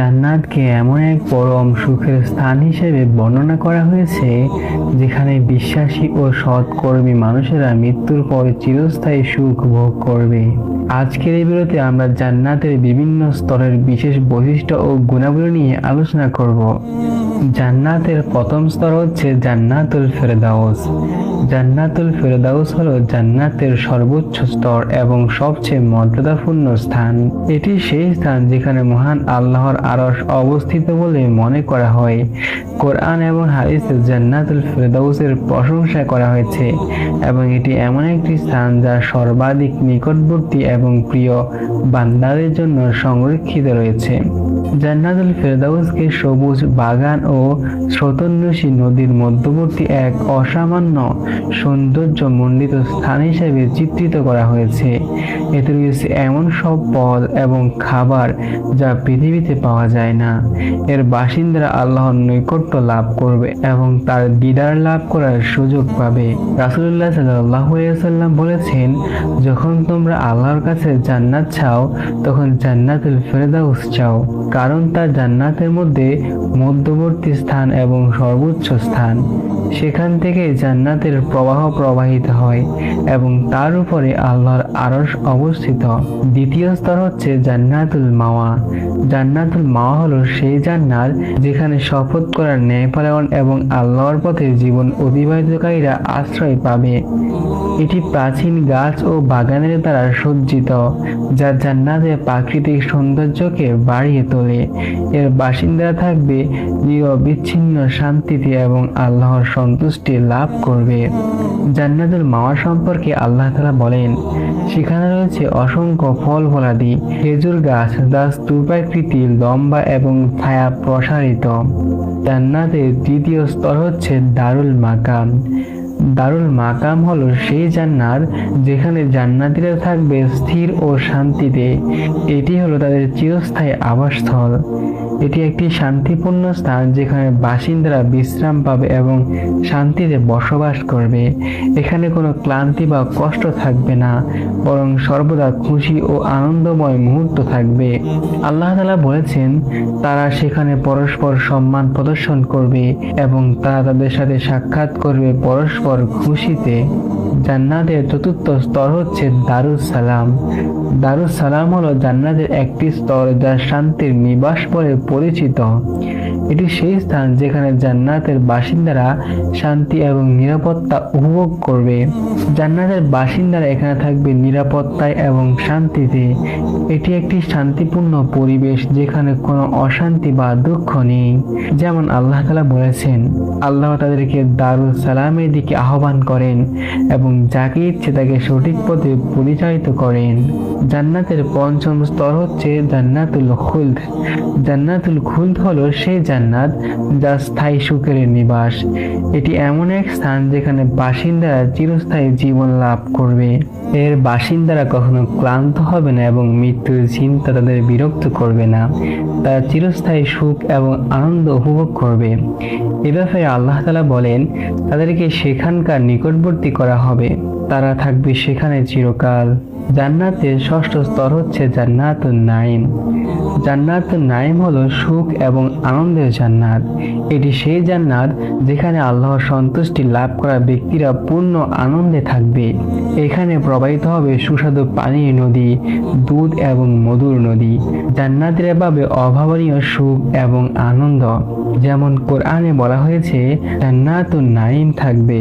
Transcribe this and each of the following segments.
জান্নাতকে এমন এক পরম সুখের স্থান হিসেবে বর্ণনা করা হয়েছে, যেখানে বিশ্বাসী ও সৎকর্মী মানুষেরা মৃত্যুর পরে চিরস্থায়ী সুখ ভোগ করবে। আজকের এই বিরতি আমরা জান্নাতের বিভিন্ন স্তরের বিশেষ বৈশিষ্ট্য ও গুণাবলী নিয়ে আলোচনা করব। জান্নাতের প্রথম স্তর হচ্ছে জান্নাতুল ফেরদাউস। জান্নাতুল ফেরদাউস হলো জান্নাতের সর্বোচ্চ স্তর এবং সবচেয়ে মর্যাদাপূর্ণ স্থান। এটি সেই স্থান যেখানে মহান আল্লাহর আরশ অবস্থিত বলে মনে করা হয়। কোরআন এবং হাদিসে জান্নাতুল ফেরদাউসের প্রশংসা করা হয়েছে এবং এটি এমন একটি স্থান যা সর্বাধিক নিকটবর্তী এবং প্রিয় বান্দাদের জন্য সংরক্ষিত রয়েছে। জান্নাতুল ফেরদাউসকে সবুজ বাগান ও স্রোতন্বেষী নদীর মধ্যবর্তী এক অসামান্য সৌন্দর্য মণ্ডিত স্থান হিসেবে চিত্রিত করা হয়েছে। এতে রয়েছে এমন সব পদ এবং খাবার যা পৃথিবীতে পাওয়া যায় না। এর বাসিন্দারা আল্লাহর নৈকট্য লাভ করবে এবং তার দিদার লাভ করার সুযোগ পাবে। রাসুল্লাহ সাল্লাম বলেছেন, যখন তোমরা আল্লাহর কাছে জান্নাত চাও, তখন জান্নাতুল ফেরদাউস চাও। কারণ তার জান্নাতের মধ্যে মধ্যবর্তী স্থান এবং সর্বোচ্চ স্থান। সেখান থেকে জান্নাতের প্রবাহ প্রবাহিত হয় এবং তার উপরে আল্লাহর আরশ অবস্থিত। দ্বিতীয় স্তর হচ্ছে জান্নাতুল মাওয়া। জান্নাতুল মাওয়া হলো সেই জান্নাত যেখানে শপথ করার ন্যায়পালন এবং আল্লাহর পথে জীবন অতিবাহিতকারীরা আশ্রয় পাবে। এটি প্রাচীন গাছ ও বাগানের দ্বারা সজ্জিত, যা জান্নাতের প্রাকৃতিক সৌন্দর্যকে বাড়িয়ে তোলে। এর বাসিন্দারা থাকবে নিরবিচ্ছিন্ন শান্তিতে এবং আল্লাহর সন্তুষ্টি লাভ করবে। জান্নাতুল মাওয়া সম্পর্কে আল্লাহ তালা বলেন, সেখানে রয়েছে অসংখ্য ফল ফলাদি, খেজুর গাছ যা স্তূপাকৃতি লম্বা এবং ছায়া প্রসারিত। জান্নাতের দ্বিতীয় স্তর হচ্ছে দারুল মাকাম। দারুল মাকাম হলো সেই জান্নাত যেখানে জান্নাতীরা থাকবে স্থির ও শান্তিতে। এটি হলো তাদের চিরস্থায়ী আবাসস্থল। এটি একটি শান্তিপূর্ণ স্থান যেখানে বাসিন্দারা বিশ্রাম পাবে এবং শান্তিতে বসবাস করবে। এখানে কোনো ক্লান্তি বা কষ্ট থাকবে না, বরং সর্বদা খুশি ও আনন্দময় মুহূর্ত থাকবে। আল্লাহ তালা বলেছেন, তারা সেখানে পরস্পর সম্মান প্রদর্শন করবে এবং তারা তাদের সাথে সাক্ষাৎ করবে পরস্পর খুশিতে জান্নাতের চতুর্থ স্তর হচ্ছে দারুস সালাম দারুস সালাম হলো জান্নাতের একটি স্তর যা শান্তির নিবাস বলে পরিচিত। এটি সেই স্থান যেখানে জান্নাতের বাসিন্দারা শান্তি এবং নিরাপত্তা উপভোগ করবে। জান্নাতের বাসিন্দারা এখানে থাকবে নিরাপত্তায় এবং শান্তিতে। এটি একটি শান্তিপূর্ণ পরিবেশ যেখানে কোনো অশান্তি বা দুঃখ নেই। যেমন আল্লাহ তালা বলেছেন, আল্লাহ তাদেরকে দারুল সালামের দিকে আহ্বান করেন এবং যাকে ইচ্ছে তাকে সঠিক পথে পরিচালিত করেন। জান্নাতের পঞ্চম স্তর হচ্ছে জান্নাতুল খুলদ। জান্নাতুল খুলদ হলো সেই জান্নাত যা স্থায়ী সুখের নিবাস। এটি এমন এক স্থান যেখানে বাসিন্দারা চিরস্থায়ী জীবন লাভ করবে। এর বাসিন্দারা কখনো ক্লান্ত হবে না এবং মৃত্যুর চিন্তা তাদের বিরক্ত করবে না। তারা চিরস্থায়ী সুখ এবং আনন্দ উপভোগ করবে। এ ব্যাপারে আল্লাহ তালা বলেন, তাদেরকে সেখানকার নিকটবর্তী করা হবে। তারা থাকবে সেখানে চিরকাল। জান্নাতের ষষ্ঠ স্তর হচ্ছে জান্নাতুন নাইম জান্নাতুন নাইম হলো সুখ এবং আনন্দের জান্নাত। এটি সেই জান্নাত যেখানে আল্লাহর সন্তুষ্টি লাভ করা ব্যক্তিরা পূর্ণ আনন্দে থাকবে। এখানে প্রবাহিত হবে সুস্বাদু পানির নদী, দুধ এবং মধুর নদী। জান্নাতের পাবে অভাবনীয় সুখ এবং আনন্দ। যেমন কোরআনে বলা হয়েছে, জান্নাতুন নাইম থাকবে।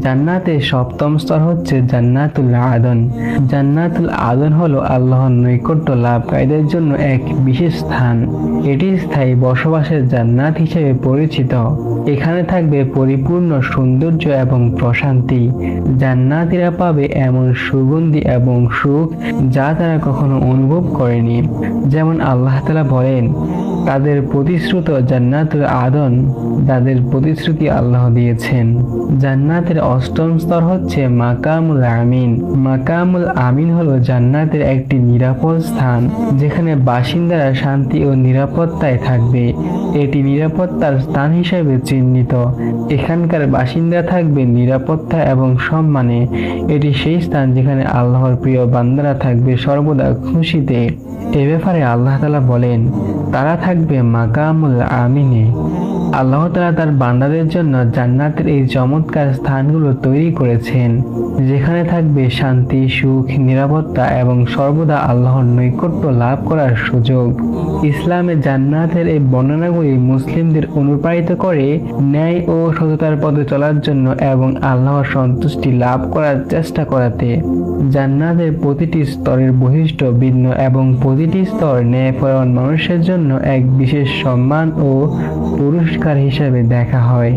জান্নাতের সপ্তম স্তর হচ্ছে জান্নাতুল আদন। জান্নাতুল আদন হলো আল্লাহর নৈকট্য লাভকারীদের জন্য এক বিশেষ স্থান। এটি স্থায়ী বসবাসের জান্নাত হিসেবে পরিচিত। এখানে থাকবে পরিপূর্ণ সৌন্দর্য এবং প্রশান্তি। জান্নাতিরা পাবে এমন সুগন্ধি এবং সুখ যা তারা কখনো অনুভব করেনি। যেমন আল্লাহ তালা বলেন, তাদের প্রতিশ্রুত জান্নাতুল আদন, তাদের প্রতিশ্রুতি আল্লাহ দিয়েছেন। জান্নাতের অষ্টম স্তর হচ্ছে মাকামুল আমিন। মাকামুল আমিন হলো জান্নাতের একটি নিরাপদ স্থান, যেখানে বাসিন্দারা শান্তি ও নিরাপত্তায় থাকবে। এটি নিরাপত্তার স্থান হিসেবে চিহ্নিত। এখানকার বাসিন্দা থাকবে নিরাপত্তা এবং সম্মানে। এটি সেই স্থান যেখানে আল্লাহর প্রিয় বান্দারা থাকবে সর্বদা খুশিতে। এ ব্যাপারে আল্লাহ তালা বলেন, তারা থাকবে মাকামুল আমিনে। আল্লাহ তালা তার বান্দাদের জন্য জান্নাতের এই চমৎকার স্থানগুলো তৈরি করেছেন, যেখানে থাকবে শান্তি, সুখ, নিরাপত্তা এবং সর্বদা আল্লাহর নৈকট্য লাভ করার সুযোগ। ইসলামে জান্নাতের এই বর্ণনাগুলি মুসলিমদের অনুপ্রাণিত করে, ন্যায় ও সততার পথে চলার জন্য এবং আল্লাহর সন্তুষ্টি লাভ করার চেষ্টা করাতে। জান্নাতের প্রতিটি স্তরের বৈশিষ্ট্য ভিন্ন এবং প্রতিটি স্তর ন্যায়পরায়ণ মানুষের জন্য এক বিশেষ সম্মান ও পুরস্কার হিসাবে দেখা হয়।